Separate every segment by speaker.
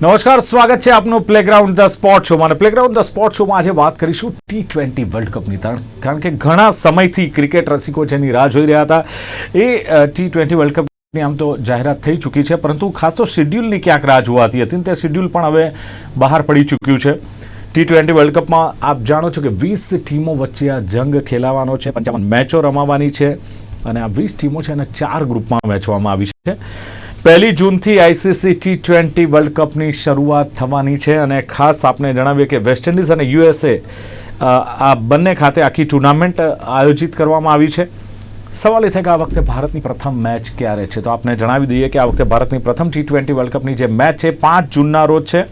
Speaker 1: નમસ્કાર, સ્વાગત છે આપનું પ્લેગ્રાઉન્ડ ધ સ્પોર્ટ શોમાં અને પ્લેગ્રાઉન્ડ ધ સ્પોર્ટ શોમાં આજે વાત કરીશું ટી ટ્વેન્ટી વર્લ્ડ કપની કારણ કે ઘણા સમયથી ક્રિકેટ રસિકો જેની રાહ જોઈ રહ્યા હતા. એ ટી ટ્વેન્ટી વર્લ્ડ કપની આમ તો જાહેરાત થઈ ચૂકી છે, પરંતુ ખાસ તો શેડ્યુલની ક્યાંક રાહ જોવાતી હતી તે શેડ્યુલ પણ હવે બહાર પડી ચૂક્યું છે. ટી ટ્વેન્ટી વર્લ્ડ કપમાં આપ જાણો છો કે વીસ ટીમો વચ્ચે આ જંગ ખેલાવાનો છે, પંચાવન મેચો રમાવાની છે. અને આ વીસ ટીમો છે અને ચાર ગ્રુપમાં વહેંચવામાં આવી છે. પહેલી જૂનથી આઈસીસી ટી ટ્વેન્ટી વર્લ્ડ કપની શરૂઆત થવાની છે અને ખાસ આપણે જણાવીએ કે વેસ્ટ ઇન્ડિઝ અને યુએસએ આ બંને ખાતે આખી ટુર્નામેન્ટ આયોજિત કરવામાં આવી છે. સવાલ એ થાય કે આ વખતે ભારતની પ્રથમ મેચ ક્યારે છે? તો આપને જણાવી દઈએ કે આ વખતે ભારતની પ્રથમ ટી ટ્વેન્ટી વર્લ્ડ કપની જે મેચ છે પાંચ જૂનના રોજ છે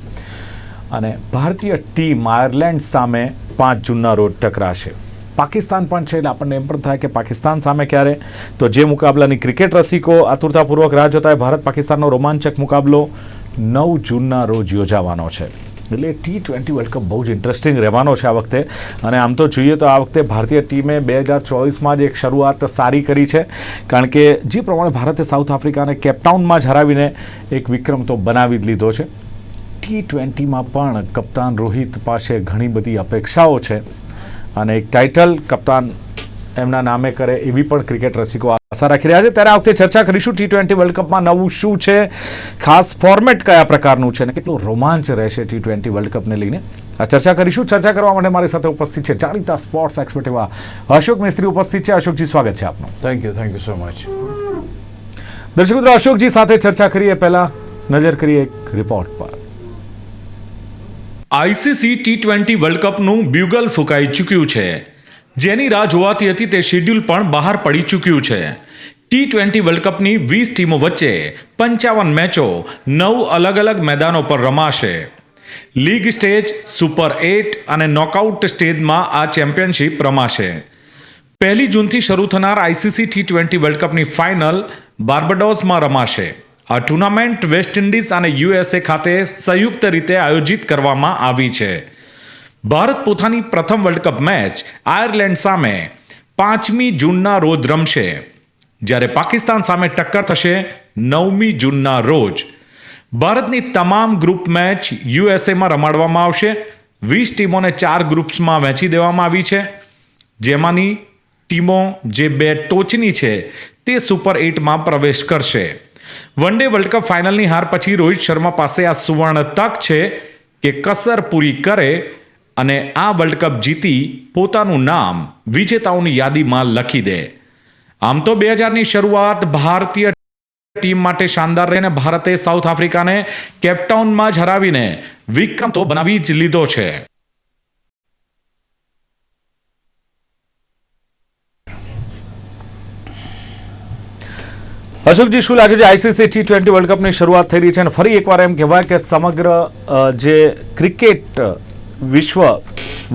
Speaker 1: અને ભારતીય ટીમ આયર્લેન્ડ સામે પાંચ જૂનના રોજ ટકરાશે. પાકિસ્તાન પણ છે એટલે આપણને એમ પણ થાય કે પાકિસ્તાન સામે ક્યારે? તો જે મુકાબલાની ક્રિકેટ રસિકો આતુરતાપૂર્વક રાહ જોતા હોય ભારત પાકિસ્તાનનો રોમાંચક મુકાબલો નવ જૂનના રોજ યોજાવાનો છે. એટલે ટી ટ્વેન્ટી વર્લ્ડ કપ બહુ જ ઇન્ટરેસ્ટિંગ રહેવાનો છે આ વખતે. અને આમ તો જોઈએ તો આ વખતે ભારતીય ટીમે બે હજાર ચોવીસમાં જ એક શરૂઆત સારી કરી છે. કારણ કે જે પ્રમાણે ભારતે સાઉથ આફ્રિકાને કેપટાઉનમાં જ હરાવીને એક વિક્રમ તો બનાવી જ લીધો છે. ટી ટ્વેન્ટીમાં પણ કપ્તાન રોહિત પાસે ઘણી બધી અપેક્ષાઓ છે. અને એક ટાઇટલ કપ્તાન એમના નામે કરે એવી પણ ક્રિકેટ રસિકો આશા રાખી રહ્યા છે. ત્યારે આ વખતે ચર્ચા કરીશું ટી ટ્વેન્ટી વર્લ્ડ કપમાં નવું શું છે ખાસ ફોર્મેટ કયા પ્રકારનું છે અને કેટલો રોમાંચ રહેશે ટી ટ્વેન્ટી વર્લ્ડ કપને લઈને. આ ચર્ચા કરીશું. ચર્ચા કરવા માટે મારી સાથે ઉપસ્થિત છે જાણીતા સ્પોર્ટ્સ એક્સપર્ટ એવા અશોક મિસ્ત્રી ઉપસ્થિત છે. અશોકજી સ્વાગત છે આપનું.
Speaker 2: Thank you thank you so much
Speaker 1: દર્શક મિત્રો અશોકજી સાથે ચર્ચા કરીએ. પહેલાં નજર કરીએ એક રિપોર્ટ પર.
Speaker 3: આઈસીસી ટી ટ્વેન્ટી વર્લ્ડ કપનું બ્યુગલ ફૂંકાઈ ચૂક્યું છે. જેની રાહ જોવાતી હતી તે શેડ્યુલ પણ બહાર પડી ચૂક્યું છે. ટી ટ્વેન્ટી વર્લ્ડ કપની વીસ ટીમો વચ્ચે પંચાવન મેચો, નવ અલગ અલગ મેદાનો પર રમાશે. લીગ સ્ટેજ, સુપર એટ અને નોકઆઉટ સ્ટેજમાં આ ચેમ્પિયનશિપ રમાશે. પહેલી જૂનથી શરૂ થનાર આઈસીસી ટી ટ્વેન્ટી વર્લ્ડ કપની ફાઇનલ બાર્બડોસમાં રમાશે. આ ટુર્નામેન્ટ વેસ્ટ ઇન્ડિઝ અને યુએસએ ખાતે સંયુક્ત રીતે આયોજિત કરવામાં આવી છે. ભારત પોતાની પ્રથમ વર્લ્ડ કપ મેચ આયર્લેન્ડ સામે પાંચમી જૂનના રોજ રમશે. જ્યારે પાકિસ્તાન સામે ટક્કર થશે નવમી જૂનના રોજ. ભારતની તમામ ગ્રુપ મેચ યુએસએમાં રમાડવામાં આવશે. વીસ ટીમોને ચાર ગ્રુપ્સમાં વહેંચી દેવામાં આવી છે. જેમાંની ટીમો જે બે ટોચની છે તે સુપર એટમાં પ્રવેશ કરશે. વન ડે વર્લ્ડ કપ ફાઇનલની હાર પછી રોહિત શર્મા પાસે આ સુવર્ણ તક છે કે કસર પૂરી કરે અને આ વર્લ્ડ કપ જીતી પોતાનું નામ વિજેતાઓની યાદીમાં લખી દે. આમ તો બે હજારની શરૂઆત ભારતીય ટીમ માટે શાનદાર રહીને ભારતે સાઉથ આફ્રિકાને કેપટાઉનમાં જ હરાવીને વિક્રમ તો બનાવી જ લીધો છે.
Speaker 1: અશોકજી, શું લાગે છે આઈસીસી ટી ટ્વેન્ટી વર્લ્ડ કપની શરૂઆત થઈ રહી છે? અને ફરી એકવાર એમ કહેવાય કે સમગ્ર જે ક્રિકેટ વિશ્વ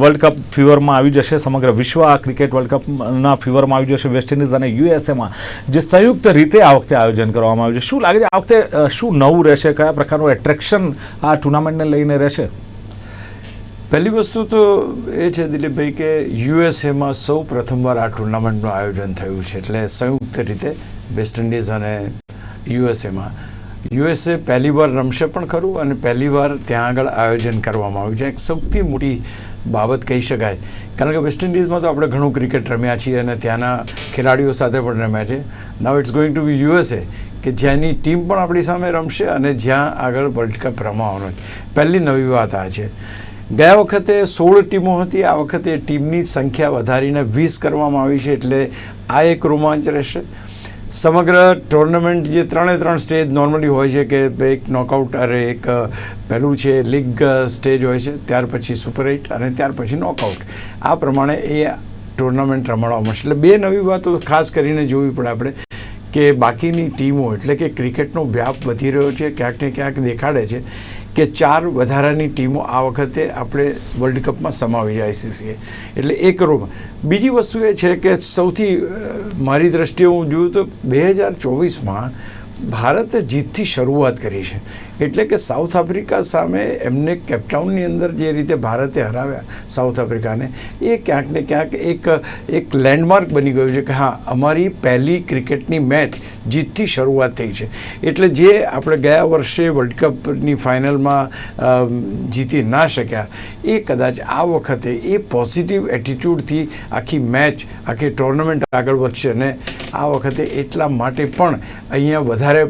Speaker 1: વર્લ્ડ કપ ફીવરમાં આવી જશે, સમગ્ર વિશ્વ આ ક્રિકેટ વર્લ્ડ કપના ફીવરમાં આવી જશે વેસ્ટ ઇન્ડિઝ અને યુએસએમાં જે સંયુક્ત રીતે આ વખતે આયોજન કરવામાં આવ્યું છે. શું લાગે છે આ વખતે શું નવું રહેશે? કયા પ્રકારનું એટ્રેક્શન આ ટુર્નામેન્ટને લઈને રહેશે?
Speaker 2: પહેલી વસ્તુ તો એ છે દિલીપભાઈ કે યુએસએમાં સૌ પ્રથમવાર આ ટુર્નામેન્ટનું આયોજન થયું છે. એટલે સંયુક્ત રીતે વેસ્ટ ઇન્ડિઝ અને યુએસએમાં. યુએસએ પહેલી વાર રમશે પણ ખરું અને પહેલી વાર ત્યાં આગળ આયોજન કરવામાં આવ્યું છે. એક સૌથી મોટી બાબત કહી શકાય. કારણ કે વેસ્ટ ઇન્ડિઝમાં તો આપણે ઘણું ક્રિકેટ રમ્યા છીએ અને ત્યાંના ખેલાડીઓ સાથે પણ રમ્યા છે. Now it's going to be USA કે જ્યાંની ટીમ પણ આપણી સામે રમશે અને જ્યાં આગળ વર્લ્ડ કપ રમાવાનો છે. પહેલી નવી વાત આ છે. ગયા વખતે સોળ ટીમો હતી. આ વખતે ટીમની સંખ્યા વધારીને વીસ કરવામાં આવી છે. એટલે આ એક રોમાંચ રહેશે. સમગ્ર ટુર્નામેન્ટ જે ત્રણે ત્રણ સ્ટેજ નોર્મલી હોય છે કે એક નોકઆઉટ અરે એક પહેલું છે લીગ સ્ટેજ હોય છે, ત્યાર પછી સુપર એટ અને ત્યાર પછી નોકઆઉટ આ પ્રમાણે એ ટુર્નામેન્ટ રમાડવા મળશે એટલે બે નવી વાતો ખાસ કરીને જોવી પડે આપણે કે બાકીની ટીમો, એટલે કે ક્રિકેટનો વ્યાપ વધી રહ્યો છે, ક્યાંક ને ક્યાંક દેખાડે છે. કે ચાર વધારાની ટીમો આ વખતે આપણે વર્લ્ડ કપમાં સમાવી જાય આઈસીસીએ એટલે એ કરો બીજી વસ્તુ એ છે કે સૌથી મારી દ્રષ્ટિએ હું જોયું તો બે હજાર ચોવીસમાં ભારતે જીતથી શરૂઆત કરી છે. એટલે કે સાઉથ આફ્રિકા સામે એમને કેપટાઉનની અંદર જે રીતે ભારતે હરાવ્યા સાઉથ આફ્રિકાને, એ ક્યાંક ને ક્યાંક એક એક લેન્ડમાર્ક બની ગયું છે કે હા, અમારી પહેલી ક્રિકેટની મેચ જીતથી શરૂઆત થઈ છે. એટલે જે આપણે ગયા વર્ષે વર્લ્ડ કપની ફાઇનલમાં જીતી ના શક્યા, એ કદાચ આ વખતે એ પોઝિટિવ એટીટ્યૂડથી આખી મેચ, આખી ટુર્નામેન્ટ આગળ વધશે અને આ વખતે એટલા માટે પણ અહીંયા વધારે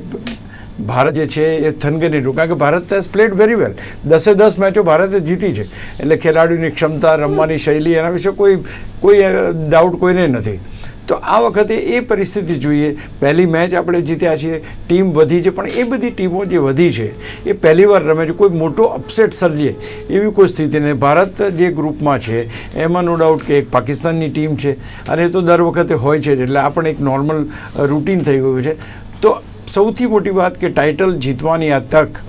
Speaker 2: ભારત જે છે એ થનગની કારણ કે Bharat has played very well દસે દસ મેચો ભારતે જીતી છે. એટલે ખેલાડીઓની ક્ષમતા, રમવાની શૈલી એના વિશે કોઈ કોઈ ડાઉટ કોઈને નથી. તો આ વખતે એ પરિસ્થિતિ જોઈએ. પહેલી મેચ આપણે જીત્યા છીએ. ટીમ વધી છે. પણ એ બધી ટીમો જે વધી છે, એ પહેલી વાર રમે છે. કોઈ મોટો અપસેટ સર્જે એવી કોઈ સ્થિતિ નહીં. ભારત જે ગ્રુપમાં છે, એમાં નો ડાઉટ કે એક પાકિસ્તાનની ટીમ છે. અને એ તો દર વખતે હોય છે જ. એટલે આ પણ એક નોર્મલ રૂટીન થઈ ગયું છે. તો સૌથી મોટી વાત કે ટાઇટલ જીતવાની આ તક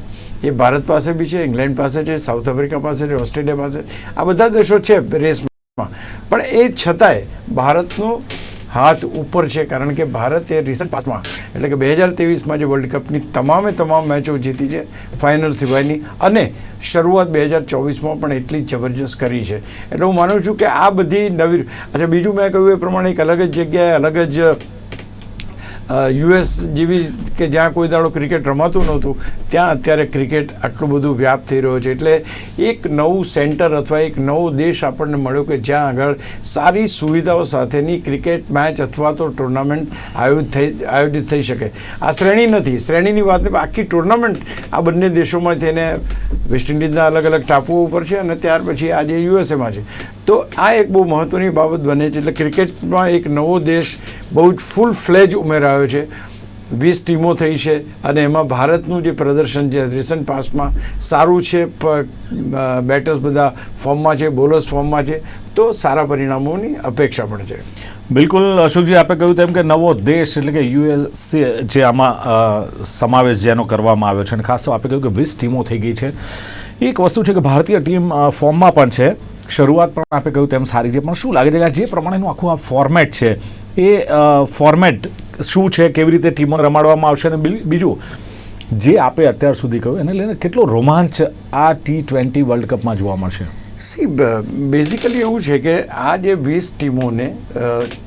Speaker 2: એ ભારત પાસે બી છે, ઇંગ્લેન્ડ પાસે છે, સાઉથ આફ્રિકા પાસે છે, ઓસ્ટ્રેલિયા પાસે આ બધા દેશો છે રેસમાં. પણ એ છતાંય ભારતનો હાથ ઉપર છે, કારણ કે ભારત એ રિસન્ટ પાસમાં એટલે કે બે હજાર ત્રેવીસમાં જે વર્લ્ડ કપની તમામે તમામ મેચો જીતી છે ફાઇનલ સિવાયની, અને શરૂઆત બે હજાર ચોવીસમાં પણ એટલી જબરજસ્ત કરી છે. એટલે હું માનું છું કે આ બધી નવી, અચ્છા, બીજું મેં કહ્યું એ પ્રમાણે એક અલગ જ જગ્યાએ, અલગ જ યુએસ જેવી કે જ્યાં કોઈ દાડો ક્રિકેટ રમાતું નહોતું, ત્યાં અત્યારે ક્રિકેટ આટલું બધું વ્યાપ થઈ રહ્યો છે. એટલે એક નવું સેન્ટર અથવા એક નવો દેશ આપણને મળ્યો કે જ્યાં આગળ સારી સુવિધાઓ સાથેની ક્રિકેટ મેચ અથવા તો ટુર્નામેન્ટ આયોજિત થઈ આયોજિત થઈ શકે. આ શ્રેણી નથી. શ્રેણીની વાત આખી ટુર્નામેન્ટ આ બંને દેશોમાં થઈને વેસ્ટ ઇન્ડિઝના અલગ અલગ ટાપુઓ ઉપર છે અને ત્યાર પછી આજે યુએસએમાં છે. તો આ એક બહુ મહત્ત્વની બાબત બને છે એટલે ક્રિકેટમાં એક નવો દેશ બહુ જ ફૂલ ફ્લેજ ઉમેરાયો છે. વીસ ટીમો થઈ છે અને એમાં ભારતનું જે પ્રદર્શન છે રિસન્ટ પાસ્ટમાં સારું છે બેટર્સ બધા ફોર્મમાં છે બોલર્સ ફોર્મમાં છે, તો સારા પરિણામોની અપેક્ષા પણ છે.
Speaker 1: બિલકુલ, અશોકજી, આપે કહ્યું તેમ કે નવો દેશ એટલે કે યુએસએ જે આમાં સમાવેશ જેનો કરવામાં આવ્યો છે. અને ખાસ તો આપે કહ્યું કે વીસ ટીમો થઈ ગઈ છે. એક વસ્તુ છે કે ભારતીય ટીમ ફોર્મમાં પણ છે. શરૂઆત પણ આપે કહ્યું તેમ સારી છે. પણ શું લાગે છે કે જે પ્રમાણેનું આખું આ ફોર્મેટ છે, એ ફોર્મેટ શું છે, કેવી રીતે ટીમો રમાડવામાં આવશે અને બીજું, જે આપે અત્યાર સુધી કહ્યું, એને લઈને કેટલો રોમાંચ આ ટી ટ્વેન્ટી વર્લ્ડ કપમાં જોવા મળશે?
Speaker 2: સી બેઝિકલી એવું છે કે આ જે વીસ ટીમોને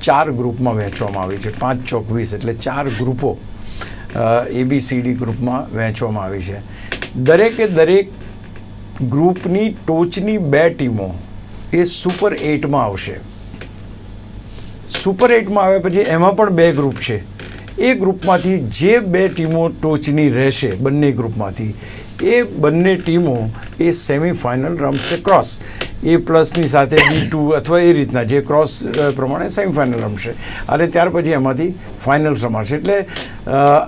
Speaker 2: ચાર ગ્રુપમાં વહેંચવામાં આવી છે. પાંચ ચોક વીસ એટલે ચાર ગ્રુપો એબીસીડી ગ્રુપમાં વહેંચવામાં આવી છે. દરેકે દરેક ગ્રુપની ટોચની બે ટીમો એ સુપર એટમાં આવશે. સુપર એટમાં આવ્યા પછી એમાં પણ બે ગ્રુપ છે. એ ગ્રુપમાંથી જે બે ટીમો ટોચની રહેશે, બંને ગ્રુપમાંથી, એ બંને ટીમો એ સેમિફાઇનલ રમશે ક્રોસ. એ પ્લસની સાથે બી ટુ અથવા એ રીતના જે ક્રોસ પ્રમાણે સેમિફાઇનલ રમશે. અને ત્યાર પછી એમાંથી ફાઇનલ રમાશે. એટલે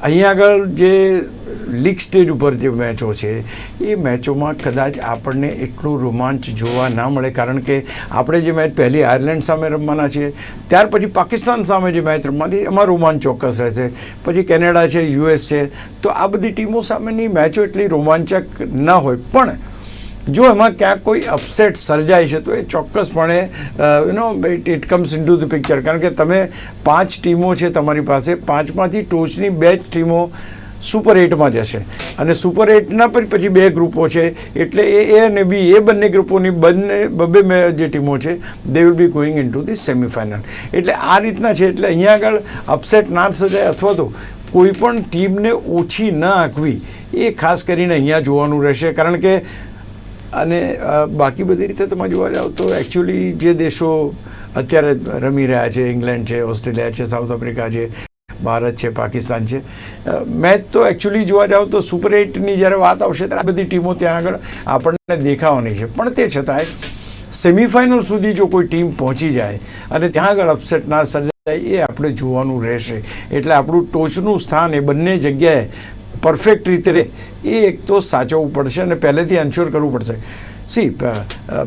Speaker 2: અહીંયા આગળ જે લીગ સ્ટેજ ઉપર જે મેચો છે, એ મેચોમાં કદાચ આપણને એટલું રોમાંચ જોવા ના મળે, કારણ કે આપણે જે મેચ પહેલી આયર્લેન્ડ સામે રમવાના છીએ, ત્યાર પછી પાકિસ્તાન સામે જે મેચ રમવાની એમાં રોમાંચ ચોક્કસ રહેશે. પછી કેનેડા છે, યુએસ છે, તો આ બધી ટીમો સામેની મેચો એટલી રોમાંચક ન હોય. પણ જો એમાં ક્યાંક કોઈ અપસેટ સર્જાય છે, તો એ ચોક્કસપણે you know it it comes into the picture કારણ કે તમે પાંચ ટીમો છે તમારી પાસે, પાંચમાંથી ટોચની બે જ ટીમો સુપર એટમાં જશે. અને સુપર એટના પર પછી બે ગ્રુપો છે. એટલે એ એ અને બી, એ બંને ગ્રુપોની બંને, બબે જે ટીમો છે they will be going into the semifinal એટલે આ રીતના છે. એટલે અહીંયા આગળ અપસેટ ના સજાય અથવા તો કોઈ પણ ટીમને ઓછી ન આંકવી, એ ખાસ કરીને અહીંયા જોવાનું રહેશે. કારણ કે, અને બાકી બધી રીતે તમે જોવા જાઓ તો એકચ્યુઅલી જે દેશો અત્યારે રમી રહ્યા છે ઇંગ્લેન્ડ છે ઓસ્ટ્રેલિયા છે સાઉથ આફ્રિકા છે ભારત છે, પાકિસ્તાન છે. મેચ તો એકચ્યુઅલી જોવા જાઓ તો સુપર એટની જ્યારે વાત આવશે ત્યારે આ બધી ટીમો ત્યાં આગળ આપણને દેખાવાની છે. પણ તે છતાંય સેમિફાઇનલ સુધી જો કોઈ ટીમ પહોંચી જાય અને ત્યાં આગળ અપસેટ ના સર્જાય, એ આપણે જોવાનું રહેશે. એટલે આપણું ટોચનું સ્થાન એ બંને જગ્યાએ પરફેક્ટ રીતે રહે, એ એક તો સાચવવું પડશે અને પહેલેથી એન્શ્યોર કરવું પડશે. સી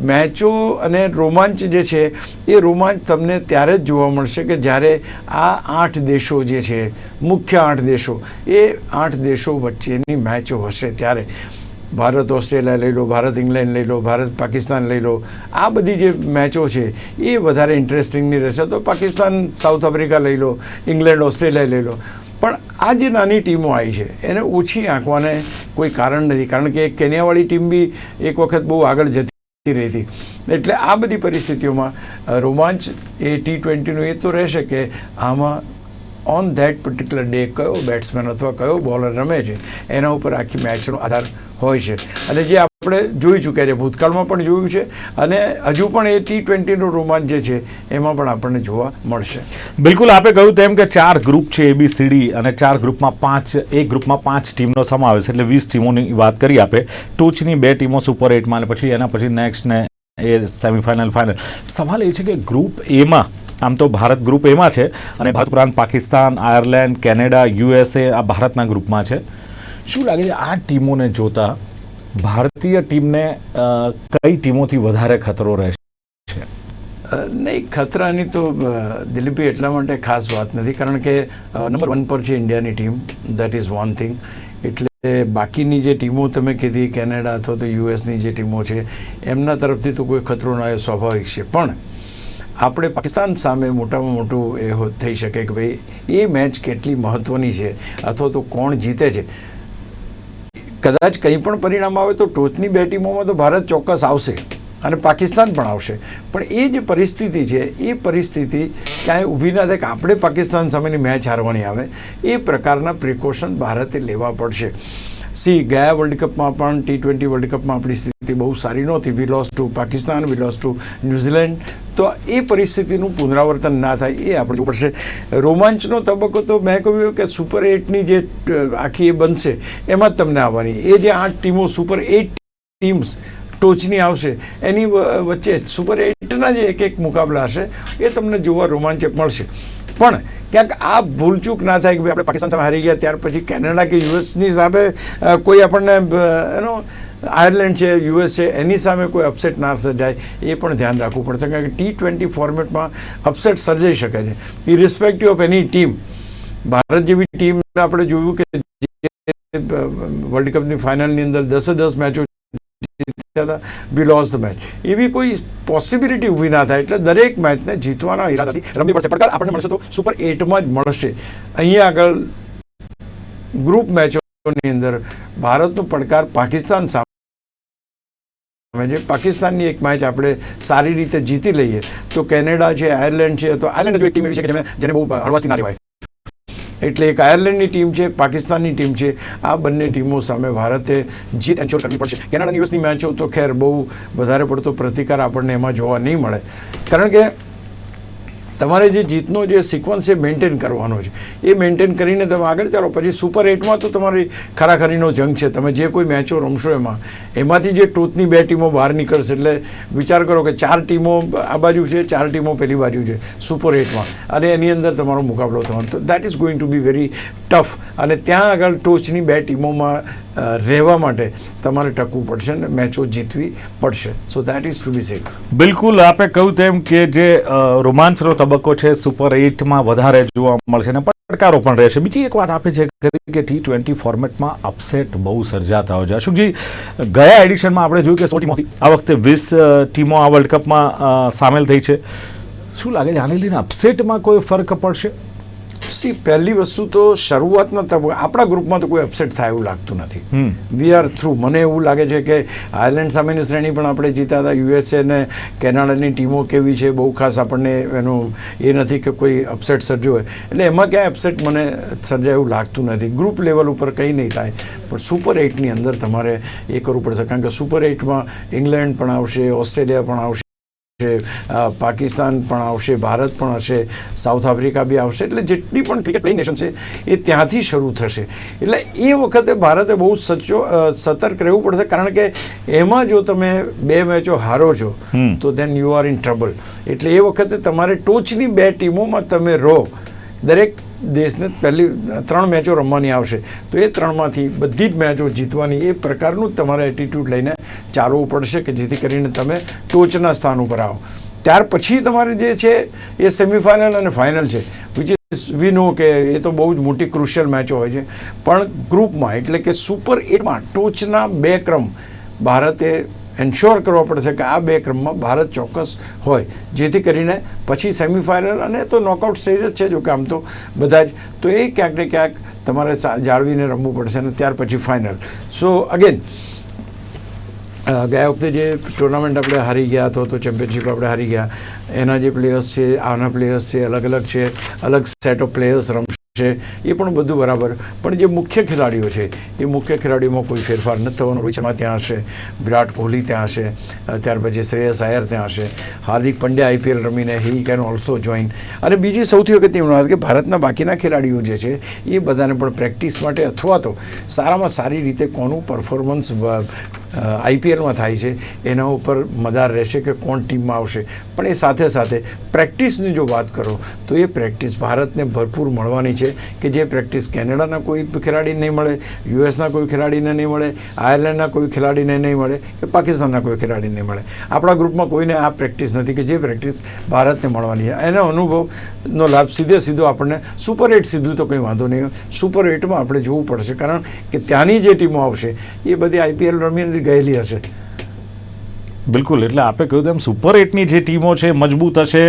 Speaker 2: મેચો અને રોમાંચ જે છે, એ રોમાંચ તમને ત્યારે જ જોવા મળશે કે જ્યારે આ આઠ દેશો જે છે, મુખ્ય આઠ દેશો, એ આઠ દેશો વચ્ચેની મેચો હશે ત્યારે. ભારત, ઓસ્ટ્રેલિયા લઈ લો, ભારત, ઇંગ્લેન્ડ લઈ લો, ભારત, પાકિસ્તાન લઈ લો, આ બધી જે મેચો છે, એ વધારે ઇન્ટરેસ્ટિંગની રહેશે. તો પાકિસ્તાન, સાઉથ આફ્રિકા લઈ લો, ઇંગ્લેન્ડ, ઓસ્ટ્રેલિયા લઈ લો. આ જે નાની ટીમો આવી છે. એને ઓછી આંકવાને કોઈ કારણ નથી. કારણ કે કેન્યાવાળી ટીમ બી એક વખત બહુ આગળ જતી રહી હતી એટલે આ બધી પરિસ્થિતિઓમાં રોમાંચ એ ટી ટ્વેન્ટીનું એ તો રહેશે કે આમાં ઓન ધેટ પર્ટિક્યુલર ડે કયો બેટ્સમેન અથવા કયો બોલર રમે છે, એના ઉપર આખી મેચનો આધાર હોય છે. અને જે આપણે જોઈ ચૂક્યા છે, ભૂતકાળમાં પણ જોયું છે અને હજુ પણ એ ટી ટ્વેન્ટીનું રોમાંચ જે છે, એમાં પણ આપણને જોવા મળશે.
Speaker 1: બિલકુલ, આપે કહ્યું તેમ કે ચાર ગ્રુપ છે એબીસીડી અને ચાર ગ્રુપમાં પાંચ, એક ગ્રુપમાં પાંચ ટીમનો સમાવેશ એટલે વીસ ટીમોની વાત કરી આપે. ટોચની બે ટીમો સુપર એટમાં અને પછી એના પછી નેક્સ્ટ ને એ સેમિફાઇનલ ફાઇનલ સવાલ એ છે કે ગ્રુપ એમાં આમ તો ભારત ગ્રુપ એમાં છે અને ભારત ઉપરાંત પાકિસ્તાન, આયર્લેન્ડ, કેનેડા યુએસએ આ ભારતના ગ્રુપમાં છે. શું લાગે છે આ ટીમોને જોતા ભારતીય ટીમને કઈ ટીમોથી વધારે ખતરો રહેશે?
Speaker 2: નહીં, ખતરાની તો દિલીપી એટલા માટે ખાસ વાત નથી, કારણ કે નંબર વન પર છે ઇન્ડિયાની team that is one thing એટલે બાકીની જે ટીમો તમે કીધી, કેનેડા અથવા તો યુએસની જે ટીમો છે, એમના તરફથી તો કોઈ ખતરો ના એ સ્વાભાવિક છે. પણ આપણે પાકિસ્તાન સામે મોટામાં મોટું એ થઈ શકે કે ભાઈ, એ મેચ કેટલી મહત્ત્વની છે, અથવા તો કોણ જીતે છે. કદાચ કંઈ પણ પરિણામ આવે તો ટોચની બે ટીમોમાં તો ભારત ચોક્કસ આવશે અને પાકિસ્તાન પણ આવશે. પણ એ જે પરિસ્થિતિ છે, એ પરિસ્થિતિ ક્યાંય ઊભી ના થાય કે આપણે પાકિસ્તાન સામેની મેચ હારવાની આવે, એ પ્રકારના પ્રિકોશન ભારતે લેવા પડશે. સી, ગયા વર્લ્ડ કપમાં પણ ટી ટ્વેન્ટી વર્લ્ડ કપમાં આપણી સ્થિતિ બહુ સારી નહોતી. We lost to Pakistan we lost to New Zealand તો એ પરિસ્થિતિનું પુનરાવર્તન ના થાય એ આપણે પડશે. રોમાંચનો તબક્કો તો મેં કહ્યું કે સુપર એટની જે આખી એ બનશે, એમાં જ તમને આવવાની. એ જે આઠ ટીમો સુપર એટ ટીમ્સ ટોચની આવશે, એની વચ્ચે સુપર એટના જે એક એક મુકાબલા હશે, એ તમને જોવા રોમાંચક મળશે. પણ ક્યાંક આ ભૂલચૂક ના થાય કે ભાઈ આપણે પાકિસ્તાન સામે હારી ગયા, ત્યાર પછી કેનેડા કે યુએસની સામે કોઈ આપણને એનો, આયર્લેન્ડ છે, યુએસ છે, એની સામે કોઈ અપસેટ ના સર્જાય, એ પણ ધ્યાન રાખવું પડશે, કારણ કે ટી ટ્વેન્ટી ફોર્મેટમાં અપસેટ સર્જાઈ શકે છે. Irrespective of any team Bharat જેવી ટીમ આપણે જોયું કે વર્લ્ડ કપની ફાઇનલની અંદર દસે દસ મેચો હતા. વી લોસ ધ મેચ એવી કોઈ પોસિબિલિટી ઊભી ના થાય. એટલે દરેક મેચને જીતવાના ઈરાદાથી રમવી પડશે. પડકાર આપણને મળશે તો સુપર એટમાં જ મળશે. અહીંયા આગળ ગ્રુપ મેચોની અંદર ભારતનો પડકાર પાકિસ્તાન સામે છે. પાકિસ્તાનની એક મેચ આપણે સારી રીતે જીતી લઈએ. તો કેનેડા છે, આયર્લેન્ડ છે તો આયર્લેન્ડ એક ટીમ એવી છે કે જેને બહુ હળવાશથી ના લેવાય. એટલે એક આયર્લેન્ડની ટીમ છે, પાકિસ્તાનની ટીમ છે. આ બંને ટીમો સામે ભારતે જીત એન્શ્યોર કરવી પડશે. કેનેડા દિવસની મેચો તો ખેર બહુ વધારે પડતો પ્રતિકાર આપણને એમાં જોવા નહીં મળે. કારણ કે તમારે જે જીતનો જે સિક્વન્સ છે મેન્ટેન કરવાનો છે. એ મેન્ટેન કરીને તમે આગળ ચાલો. પછી સુપર એટમાં તો તમારી ખરાખરીનો જંગ છે. તમે જે કોઈ મેચો રમશો એમાં, એમાંથી જે ટોચની બે ટીમો બહાર નીકળશે, એટલે વિચાર કરો કે ચાર ટીમો આ બાજુ છે, ચાર ટીમો પેલી બાજુ છે સુપર એટમાં અને એની અંદર તમારો મુકાબલો થવાનો. તો that is going to be very tough અને ત્યાં આગળ ટોચની બે ટીમોમાં રહેવા માટે તમારે ટકવું પડશે અને મેચો જીતવી પડશે. So that is to be safe
Speaker 1: બિલકુલ, આપે કહ્યું તેમ કે જે રોમાંચનો તબક્કો છે સુપર એઇટમાં વધારે જોવા મળશે અને પડકારો પણ રહેશે. બીજી એક વાત આપે છે કે ટી ટ્વેન્ટી ફોર્મેટમાં અપસેટ બહુ સર્જાતા હોય છે. અશોકજી, ગયા એડિશનમાં આપણે જોયું કે સો ટીમોથી આ વખતે વીસ ટીમો આ વર્લ્ડ કપમાં સામેલ થઈ છે. શું લાગે છે, આને લઈને અપસેટમાં કોઈ ફરક પડશે?
Speaker 2: સી પહેલી વસ્તુ તો શરૂઆતના તબક્કે આપણા ગ્રુપમાં તો કોઈ અપસેટ થાય એવું લાગતું નથી. વી આર થ્રુ મને એવું લાગે છે કે આયર્લેન્ડ સામેની શ્રેણી પણ આપણે જીતા હતા. યુએસએ ને કેનેડાની ટીમો કેવી છે બહુ ખાસ આપણને એનું એ નથી કે કોઈ અપસેટ સર્જ્યો હોય. એટલે એમાં ક્યાંય અપસેટ મને સર્જાય એવું લાગતું નથી. ગ્રુપ લેવલ ઉપર કંઈ નહીં થાય. પણ સુપર એઇટની અંદર તમારે એ કરવું પડશે. કારણ કે સુપર એઇટમાં ઇંગ્લેન્ડ પણ આવશે ઓસ્ટ્રેલિયા પણ આવશે. છે. પાકિસ્તાન પણ આવશે ભારત પણ હશે સાઉથ આફ્રિકા બી આવશે. એટલે જેટલી પણ ક્રિકેટ પ્લેઇંગ નેશન છે એ ત્યાંથી શરૂ થશે. એટલે એ વખતે ભારતે બહુ સચો સતર્ક રહેવું પડશે. કારણ કે એમાં જો તમે બે મેચો હારો છો તો then you are in trouble એટલે એ વખતે તમારે ટોચની બે ટીમોમાં તમે રહો. દરેક દેશને પહેલી ત્રણ મેચો રમવાની આવશે. તો એ ત્રણમાંથી બધી જ મેચો જીતવાની એ પ્રકારનું તમારે એટીટ્યૂડ લઈને ચાલવું પડશે કે જેથી કરીને તમે ટોચના સ્થાન ઉપર આવો. ત્યાર પછી તમારે જે છે એ સેમિફાઇનલ અને ફાઇનલ છે વિચ ઇઝ વી નો કે એ તો બહુ જ મોટી ક્રુશિયલ મેચો હોય છે. પણ ગ્રુપમાં એટલે કે સુપર એટમાં ટોચના બે ક્રમ ભારતે એન્શ્યોર કરવા પડશે કે આ બે ક્રમમાં ભારત ચોક્કસ હોય. જેથી કરીને પછી સેમિફાઇનલ અને તો નોકઆઉટ સ્ટેજ જ છે જો કે આમ તો બધા જ. તો એ ક્યાંક ને ક્યાંક તમારે જાળવીને રમવું પડશે અને ત્યાર પછી ફાઇનલ સો અગેન ગયા વખતે જે ટુર્નામેન્ટ આપણે હારી ગયા અથવા તો ચેમ્પિયનશિપ આપણે હારી ગયા. એના જે પ્લેયર્સ છે, આના પ્લેયર્સ છે અલગ અલગ છે, અલગ સેટ ઓફ પ્લેયર્સ રમશે. એ પણ બધું બરાબર. પણ જે મુખ્ય ખેલાડીઓ છે, એ મુખ્ય ખેલાડીઓમાં કોઈ ફેરફાર નથી થવાનો. રોહિત શર્મા ત્યાં હશે, વિરાટ કોહલી ત્યાં હશે ત્યાર પછી શ્રેયસ આયર ત્યાં હશે. હાર્દિક પંડ્યા આઈપીએલ રમીને હી કેન ઓલ્સો જોઈન. અને બીજી સૌથી અગત્યની વાત કે ભારતના બાકીના ખેલાડીઓ જે છે, એ બધાને પણ પ્રેક્ટિસ માટે અથવા તો સારામાં સારી રીતે કોનું પરફોર્મન્સ આઈપીએલમાં થાય છે. એના ઉપર મદાર રહેશે કે કોણ ટીમમાં આવશે. પણ એ સાથે સાથે પ્રેક્ટિસની જો વાત કરો, તો એ પ્રેક્ટિસ ભારતને ભરપૂર મળવાની છે કે જે પ્રેક્ટિસ કેનેડાના કોઈ ખેલાડીને નહીં મળે યુએસના કોઈ ખેલાડીને નહીં મળે, આયર્લેન્ડના કોઈ ખેલાડીને નહીં મળે કે પાકિસ્તાનના કોઈ ખેલાડીને નહીં મળે. આપણા ગ્રુપમાં કોઈને આ પ્રેક્ટિસ નથી કે જે પ્રેક્ટિસ ભારતને મળવાની છે. એનો અનુભવનો લાભ સીધે સીધો આપણને સુપર એટ સીધું તો કંઈ વાંધો નહીં. સુપર એટમાં આપણે જોવું પડશે. કારણ કે ત્યાંની જે ટીમો આવશે, એ બધી આઈપીએલ રમીને જ ગયેલી હશે.
Speaker 1: બિલકુલ, એટલે આપે કહ્યું તેમ સુપર એટની જે ટીમો છે, મજબૂત હશે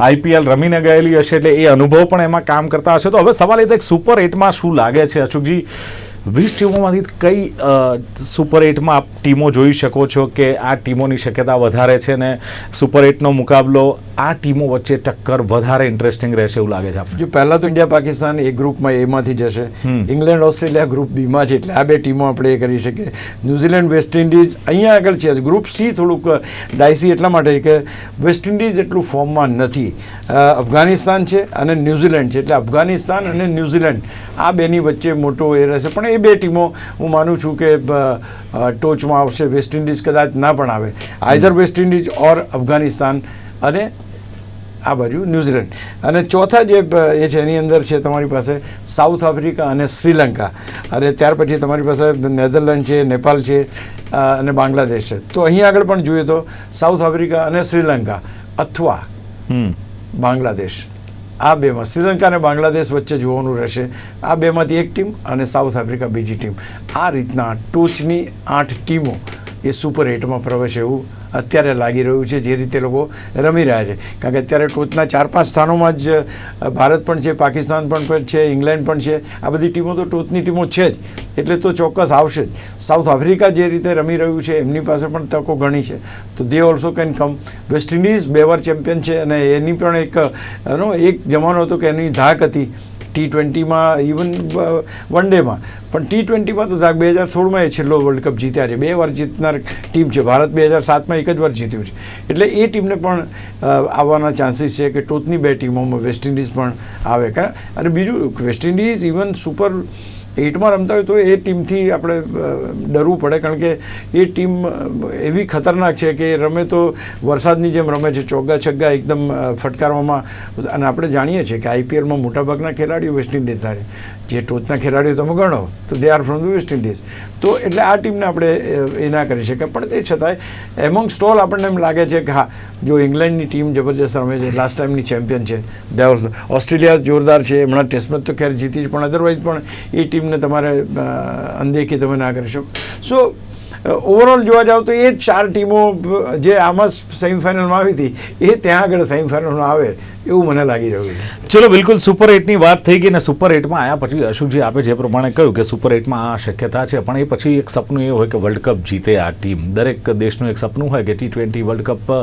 Speaker 1: આઈપીએલ રમીને ગયેલી હશે, એટલે એ અનુભવ પણ એમાં કામ કરતા હશે. તો હવે સવાલ એ થાય સુપર એટમાં શું લાગે છે, અશોકજી? વીસ ટીમોમાંથી કઈ સુપર એટમાં આપ ટીમો જોઈ શકો છો કે આ ટીમોની શક્યતા વધારે છે ને સુપર એટનો મુકાબલો આ ટીમો વચ્ચે ટક્કર વધારે ઇન્ટરેસ્ટિંગ રહેશે એવું લાગે છે
Speaker 2: જો પહેલા તો ઇન્ડિયા પાકિસ્તાન એ ગ્રુપમાં એમાંથી જશે. ઇંગ્લેન્ડ ઓસ્ટ્રેલિયા ગ્રુપ બીમાં છે એટલે આ બે ટીમો આપણે એ કરી શકીએ. ન્યૂઝીલેન્ડ વેસ્ટ ઇન્ડિઝ અહીંયા આગળ છે. ગ્રુપ સી થોડુંક ડાયસી એટલા માટે કે વેસ્ટ ઇન્ડિઝ એટલું ફોર્મમાં નથી. અફઘાનિસ્તાન છે અને ન્યૂઝીલેન્ડ છે. એટલે અફઘાનિસ્તાન અને ન્યૂઝીલેન્ડ આ બેની વચ્ચે મોટો એ રહેશે. પણ એ બે ટીમો હું માનું છું કે ટોચમાં આવશે. વેસ્ટ ઇન્ડિઝ કદાચ ના પણ આવે. Either West Indies or Afghanistan અને આ બાજુ ન્યૂઝીલેન્ડ. અને ચોથા જે એ છે એની અંદર છે તમારી પાસે સાઉથ આફ્રિકા અને શ્રીલંકા. અને ત્યાર પછી તમારી પાસે નેધરલેન્ડ છે નેપાલ છે અને બાંગ્લાદેશ છે. તો અહીં આગળ પણ જોઈએ તો સાઉથ આફ્રિકા અને શ્રીલંકા અથવા બાંગ્લાદેશ. આ બેમાં શ્રીલંકા અને બાંગ્લાદેશ વચ્ચે જોવાનું રહેશે. આ બેમાંથી એક ટીમ અને સાઉથ આફ્રિકા બીજી ટીમ. આ રીતના ટોચની આઠ ટીમો એ સુપર એટમાં પ્રવેશ એવું અત્યારે લાગી રહ્યું છે જે રીતે લોકો રમી રહ્યા છે. કારણ કે અત્યારે ટોચના ચાર પાંચ સ્થાનોમાં જ ભારત પણ છે, પાકિસ્તાન પણ છે, ઇંગ્લેન્ડ પણ છે. આ બધી ટીમો તો ટોચની ટીમો છે જ. એટલે તો ચોક્કસ આવશે જ. સાઉથ આફ્રિકા જે રીતે રમી રહ્યું છે, એમની પાસે પણ તકો ઘણી છે. તો they also can come West Indies બે વાર ચેમ્પિયન છે અને એની પણ એક એનો એક જમાનો હતો કે એની ધાક હતી. ટી ટ્વેન્ટીમાં ઇવન વન ડેમાં પણ ટી ટ્વેન્ટીમાં તો બે હજાર સોળમાં એ છેલ્લો વર્લ્ડ કપ જીત્યા છે. બે વાર જીતનાર ટીમ છે. ભારત બે હજાર સાતમાં એક જ વાર જીત્યું છે. એટલે એ ટીમને પણ આવવાના ચાન્સીસ છે કે ટોચની બે ટીમોમાં વેસ્ટ ઇન્ડિઝ પણ આવે. કાં? અને બીજું વેસ્ટ ઇન્ડિઝ ઇવન સુપર એટમાં રમતા હોય તો એ ટીમથી આપણે ડરવું પડે. કારણ કે એ ટીમ એવી ખતરનાક છે કે રમે તો વરસાદની જેમ રમે છે, ચોગ્ગા છગ્ગા એકદમ ફટકારવામાં. અને આપણે જાણીએ છીએ કે આઈપીએલમાં મોટાભાગના ખેલાડીઓ વેસ્ટ ઇન્ડિઝ થાય જે ટોચના ખેલાડીઓ તમે ગણો, તો they are from the West Indies તો એટલે આ ટીમને આપણે એ ના કરી શકીએ. પણ તે છતાંય એમોંગ સ્ટોલ આપણને એમ લાગે છે કે હા, જો ઇંગ્લેન્ડની ટીમ જબરજસ્ત રમે છે લાસ્ટ ટાઈમની ચેમ્પિયન છે ઓસ્ટ્રેલિયા જોરદાર છે, હમણાં ટેસ્ટમાં તો ખેર જીતી જ પણ અદરવાઇઝ પણ એ ટીમને તમારે અનદેખી તમે ના કરી શકો. સો ઓવરઓલ જોવા જાવ તો એ ચાર ટીમો, જે આમાં સેમિફાઇનલમાં આવી હતી, એ ત્યાં આગળ સેમિફાઇનલમાં આવે. એવું મને લાગી રહ્યું
Speaker 1: ચલો, બિલકુલ સુપર એટની વાત થઈ ગઈ અને સુપર એટમાં આયા પછી અશોકજી આપે જે પ્રમાણે કહ્યું કે સુપર એટમાં આ શક્યતા છે, પણ એ પછી એક સપનું એ હોય કે વર્લ્ડ કપ જીતે આ ટીમ દરેક દેશનું એક સપનું હોય કે ટી ટ્વેન્ટી વર્લ્ડ કપ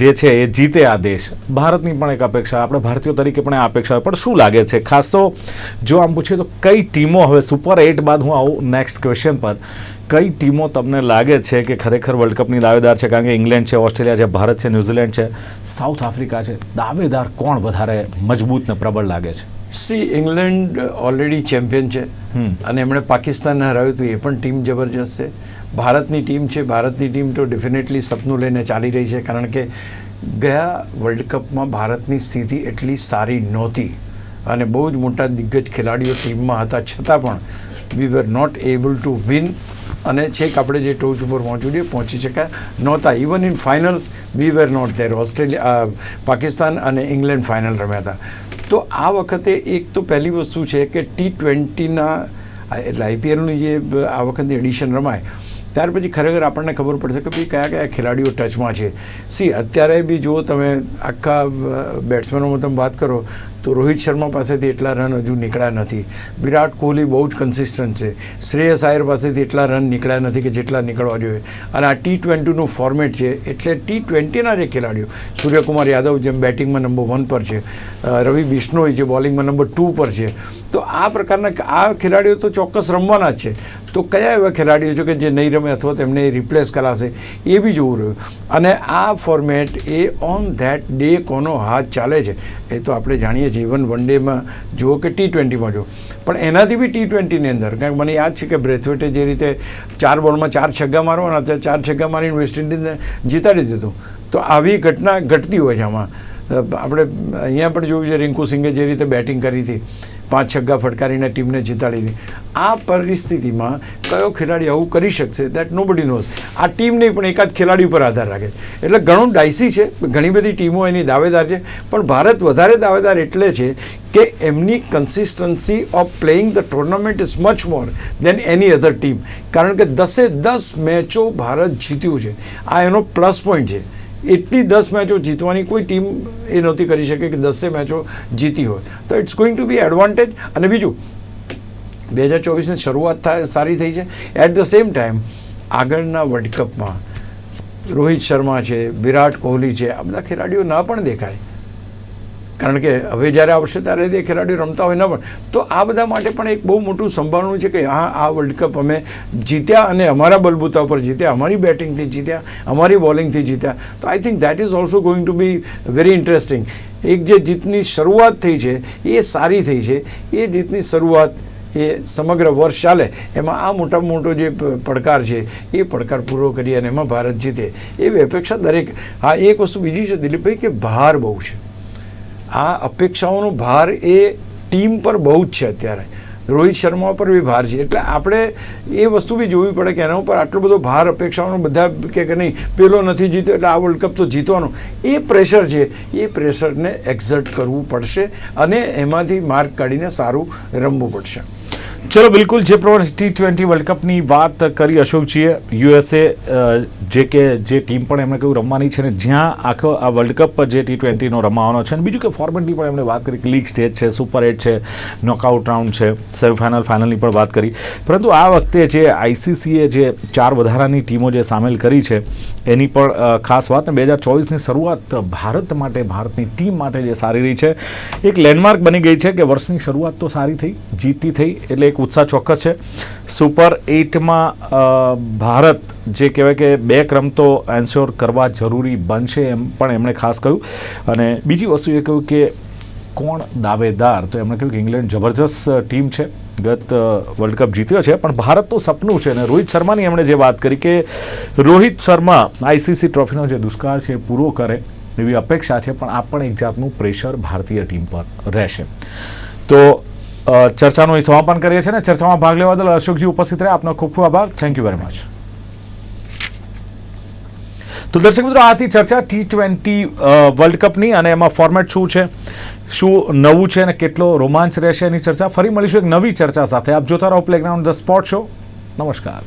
Speaker 1: જે છે એ જીતે આ દેશ. ભારતની પણ એક અપેક્ષા, આપણે ભારતીયો તરીકે પણ આ અપેક્ષા હોય. પણ શું લાગે છે? ખાસ તો જો આમ પૂછીએ તો કઈ ટીમો હવે સુપર એટ બાદ હું આવું નેક્સ્ટ ક્વેશ્ચન પર. કઈ ટીમો તમને લાગે છે કે ખરેખર વર્લ્ડ કપની દાવેદાર છે? કારણ કે ઇંગ્લેન્ડ છે ઓસ્ટ્રેલિયા છે, ભારત છે ન્યૂઝીલેન્ડ છે સાઉથ આફ્રિકા છે દાવેદાર કોણ વધારે મજબૂત ને પ્રબળ લાગે છે
Speaker 2: સી ઇંગ્લેન્ડ ઓલરેડી ચેમ્પિયન છે. અને એમણે પાકિસ્તાનને હરાવ્યું હતું એ પણ ટીમ જબરજસ્ત છે ભારતની ટીમ છે ભારતની ટીમ તો ડેફિનેટલી સપનું લઈને ચાલી રહી છે કારણ કે ગયા વર્લ્ડ કપમાં ભારતની સ્થિતિ એટલી સારી નહોતી અને બહુ જ મોટા દિગ્ગજ ખેલાડીઓ ટીમમાં હતા છતાં પણ we were not able to win અને છેક આપણે જે ટોચ ઉપર પહોંચવું જોઈએ પહોંચી શક્યા. નહોતા even in finals we were not there Australia Pakistan અને ઇંગ્લેન્ડ ફાઇનલ રમ્યા હતા. તો આ વખતે એક તો પહેલી વસ્તુ છે કે ટી ટ્વેન્ટીના એટલે આઈપીએલનું જે આ વખતની એડિશન રમાય. ત્યાર પછી ખરેખર આપણને ખબર પડશે કે ભાઈ કયા કયા ખેલાડીઓ ટચમાં છે. સી અત્યારે બી જો તમે આખા બેટ્સમેનોમાં તમે વાત કરો તો રોહિત શર્મા પાસેથી એટલા રન હજુ નીકળ્યા નથી. વિરાટ કોહલી બહુ જ કન્સિસ્ટન્ટ છે. શ્રેયસ આયર પાસેથી એટલા રન નીકળ્યા નથી કે જેટલા નીકળવા જોઈએ. અને આ ટી ટ્વેન્ટીનું ફોર્મેટ છે એટલે ટી ટ્વેન્ટીના જે ખેલાડીઓ, સૂર્યકુમાર યાદવ જેમ બેટિંગમાં નંબર વન પર છે રવિ બિશ્નોઈ જે બોલિંગમાં નંબર ટુ પર છે. તો આ પ્રકારના આ ખેલાડીઓ તો ચોક્કસ રમવાના જ છે. તો કયા એવા ખેલાડીઓ છે કે જે નહીં રમે અથવા તેમને રિપ્લેસ કરાશે એ બી જોવું રહ્યું. અને આ ફોર્મેટ એ ઓન ધેટ ડે કોનો હાથ ચાલે છે. એ તો આપણે જાણીએ છીએ ઇવન વન ડેમાં જુઓ કે ટી ટ્વેન્ટીમાં જુઓ. પણ એનાથી બી ટી ટ્વેન્ટીની અંદર, કારણ કે મને યાદ છે કે બ્રેથવેટે જે રીતે ચાર બોલમાં ચાર છગ્ગા મારવાના હતા ચાર છગ્ગા મારીને વેસ્ટ ઇન્ડિઝને જીતાડી દીધું. તો આવી ઘટના ઘટતી હોય છે આમાં. આપણે અહીંયા પણ જોયું છે, રિંકુ સિંઘે જે રીતે બેટિંગ કરી હતી. પાંચ છગ્ગા ફટકારીને ટીમને જીતાડી હતી આ પરિસ્થિતિમાં કયો ખેલાડી આવું કરી શકશે દેટ નો બડી નોઝ આ ટીમ નહીં પણ એકાદ ખેલાડી ઉપર આધાર રાખે. એટલે ઘણું ડાયસી છે, ઘણી બધી ટીમો એની દાવેદાર છે, પણ ભારત વધારે દાવેદાર એટલે છે કે એમની consistency of playing the tournament is much more than any other team કારણ કે દસે દસ મેચો ભારત જીત્યું છે. આ એનો પ્લસ પોઈન્ટ છે. એટલી દસ મેચો જીતવાની કોઈ ટીમ એ નહોતી કરી શકે કે દસે મેચો જીતી હોય. તો it's going to be advantage અને બીજું, બે હજાર ચોવીસની શરૂઆત થાય સારી થઈ છે. એટ ધ સેમ ટાઈમ આગળના વર્લ્ડ કપમાં રોહિત શર્મા છે, વિરાટ કોહલી છે, આ બધા ખેલાડીઓ ના પણ દેખાય. કારણ કે હવે જ્યારે આવશે ત્યારે તે ખેલાડીઓ રમતા હોય ન પણ, તો આ બધા માટે પણ એક બહુ મોટું સંભાળવું છે કે હા, આ વર્લ્ડ કપ અમે જીત્યા અને અમારા બલબૂતા ઉપર જીત્યા, અમારી બેટિંગથી જીત્યા, અમારી બોલિંગથી જીત્યા. તો I think that is also going to be very interesting એક જે જીતની શરૂઆત થઈ છે, એ સારી થઈ છે. એ જીતની શરૂઆત એ સમગ્ર વર્ષ ચાલે. એમાં આ મોટામાં મોટો જે પડકાર છે, એ પડકાર પૂરો કરી અને એમાં ભારત જીતે. એવી અપેક્ષા દરેક. હા, એક વસ્તુ બીજી છે દિલીપભાઈ, કે ભાર બહુ છે. આ અપેક્ષાઓનો ભાર એ ટીમ પર બહુ જ છે અત્યારે. રોહિત શર્મા પર બી ભાર છે. એટલે આપણે એ વસ્તુ બી જોવી પડે કે એના ઉપર આટલો બધો ભાર અપેક્ષાઓનો બધા કે નહીં, પેલો નથી જીત્યો એટલે આ વર્લ્ડ કપ તો જીતવાનો. એ પ્રેશર છે. એ પ્રેશરને એક્ઝર્ટ કરવું પડશે અને એમાંથી માર્ક કાઢીને સારું રમવું પડશે.
Speaker 1: ચલો, બિલકુલ જે પ્રમાણે ટી ટ્વેન્ટી વર્લ્ડ કપની વાત કરી અશોકજીએ યુએસએ જે કે જે ટીમ પણ એમણે કહ્યું રમવાની છે ને, જ્યાં આખો આ વર્લ્ડ કપ જે ટી ટ્વેન્ટીનો રમવાનો છે. અને બીજું કે ફોર્મેટની પણ એમણે વાત કરી, કે લીગ સ્ટેજ છે સુપર એટ છે નોકઆઉટ રાઉન્ડ છે સેમિફાઇનલ ફાઇનલની પણ વાત કરી. પરંતુ આ વખતે જે આઈસીસીએ જે ચાર વધારાની ટીમો જે સામેલ કરી છે, એની પણ ખાસ વાત. ને બે હજાર ચોવીસની શરૂઆત ભારત માટે, ભારતની ટીમ માટે જે સારી રહી છે. એક લેન્ડમાર્ક બની ગઈ છે કે વર્ષની શરૂઆત તો સારી થઈ, જીતી થઈ, એટલે એક ઉત્સાહ ચોક્કસ છે. સુપર એઇટમાં ભારત જે કહેવાય કે બે ક્રમ તો એન્શ્યોર કરવા જરૂરી બનશે એમ પણ એમણે ખાસ કહ્યું. અને બીજી વસ્તુ એ કહ્યું કે કોણ દાવેદાર? તો એમણે કહ્યું કે ઇંગ્લેન્ડ જબરજસ્ત ટીમ છે. ગત વર્લ્ડ કપ જીત્યો છે. પણ ભારતનું સપનું છે અને રોહિત શર્માની એમણે જે વાત કરી કે રોહિત શર્મા આઈસીસી ટ્રોફીનો જે દુષ્કાળ છે પૂરો કરે એવી અપેક્ષા છે, પણ આ પણ એક જાતનું પ્રેશર ભારતીય ટીમ પર રહેશે. તો ચર્ચાનું અહીં સમાપન કરીએ છીએ ને ચર્ચામાં ભાગ લેવા બદલ અશોકજી ઉપસ્થિત રહ્યા. આપનો ખૂબ ખૂબ આભાર. થેન્ક યુ વેરી મચ તો દર્શક મિત્રો, આથી ચર્ચા ટી ટ્વેન્ટી વર્લ્ડ કપની અને એમાં ફોર્મેટ શું છે? શું નવું છે અને કેટલો રોમાંચ રહેશે એની ચર્ચા? ફરી મળીશું એક નવી ચર્ચા સાથે. આપ જોતા રહો પ્લેગ્રાઉન્ડ ધ સ્પોર્ટ શો નમસ્કાર.